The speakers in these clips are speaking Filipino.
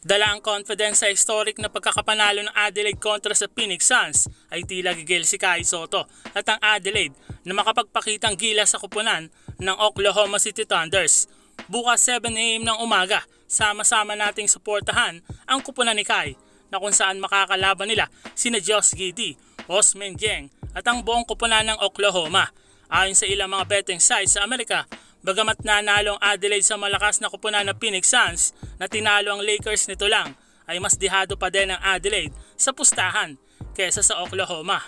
Dala ang confidence sa historic na pagkakapanalo ng Adelaide kontra sa Phoenix Suns ay tila gigil si Kai Soto at ang Adelaide na makapagpakitang gila sa kupunan ng Oklahoma City Thunders. Bukas 7am ng umaga, sama-sama nating suportahan ang kupunan ni Kai na kung saan makakalaban nila sina Josh Giddy, Osman Jeng at ang buong kupunan ng Oklahoma. Ayon sa ilang mga betting sites sa Amerika, bagamat nanalo ang Adelaide sa malakas na kupunan ng Phoenix Suns na tinalo ang Lakers nito lang, ay mas dihado pa din ang Adelaide sa pustahan kesa sa Oklahoma.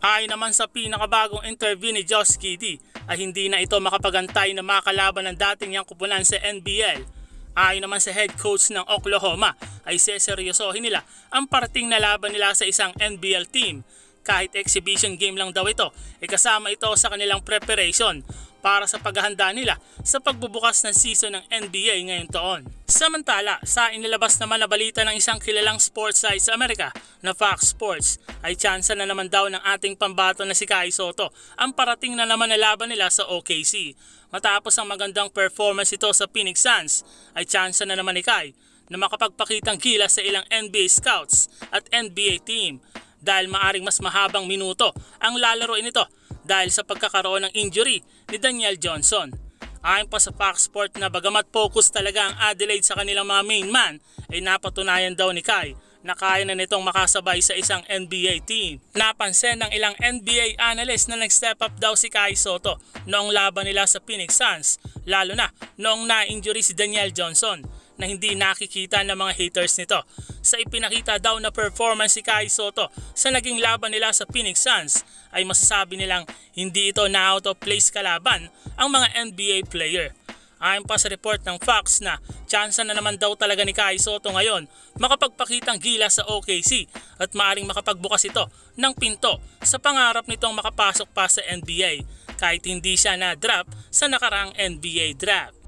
Ayon naman sa pinakabagong interview ni Josh Giddy ay hindi na ito makapagantay na makalaban ng dating niyang kupunan sa NBL. Ayon naman sa head coach ng Oklahoma ay seseryosohin nila ang parating na laban nila sa isang NBL team kahit exhibition game lang daw ito, ay kasama ito sa kanilang preparation para sa paghahanda nila sa pagbubukas ng season ng NBA ngayong taon. Samantala, sa inilabas naman na balita ng isang kilalang sports site sa Amerika na Fox Sports, ay tsansa na naman daw ng ating pambato na si Kai Soto ang parating na naman na laban nila sa OKC. Matapos ang magandang performance ito sa Phoenix Suns, ay tsansa na naman ni Kai na makapagpakitang gila sa ilang NBA scouts at NBA team dahil maaring mas mahabang minuto ang lalaroin nito dahil sa pagkakaroon ng injury ni Daniel Johnson. Ayon pa sa Fox Sport na bagamat focus talaga ang Adelaide sa kanilang mga main man ay napatunayan daw ni Kai na kaya na nitong makasabay sa isang NBA team. Napansin ng ilang NBA analyst na nag-step up daw si Kai Soto noong laban nila sa Phoenix Suns lalo na noong na-injury si Daniel Johnson na hindi nakikita ng mga haters nito. Sa ipinakita daw na performance si Kai Soto sa naging laban nila sa Phoenix Suns ay masasabi nilang hindi ito na out of place kalaban ang mga NBA player. Ayon pa sa report ng Fox na tsansa na naman daw talaga ni Kai Soto ngayon makapagpakitang gila sa OKC at maaring makapagbukas ito ng pinto sa pangarap nitong makapasok pa sa NBA kahit hindi siya na-drop sa nakarang NBA draft.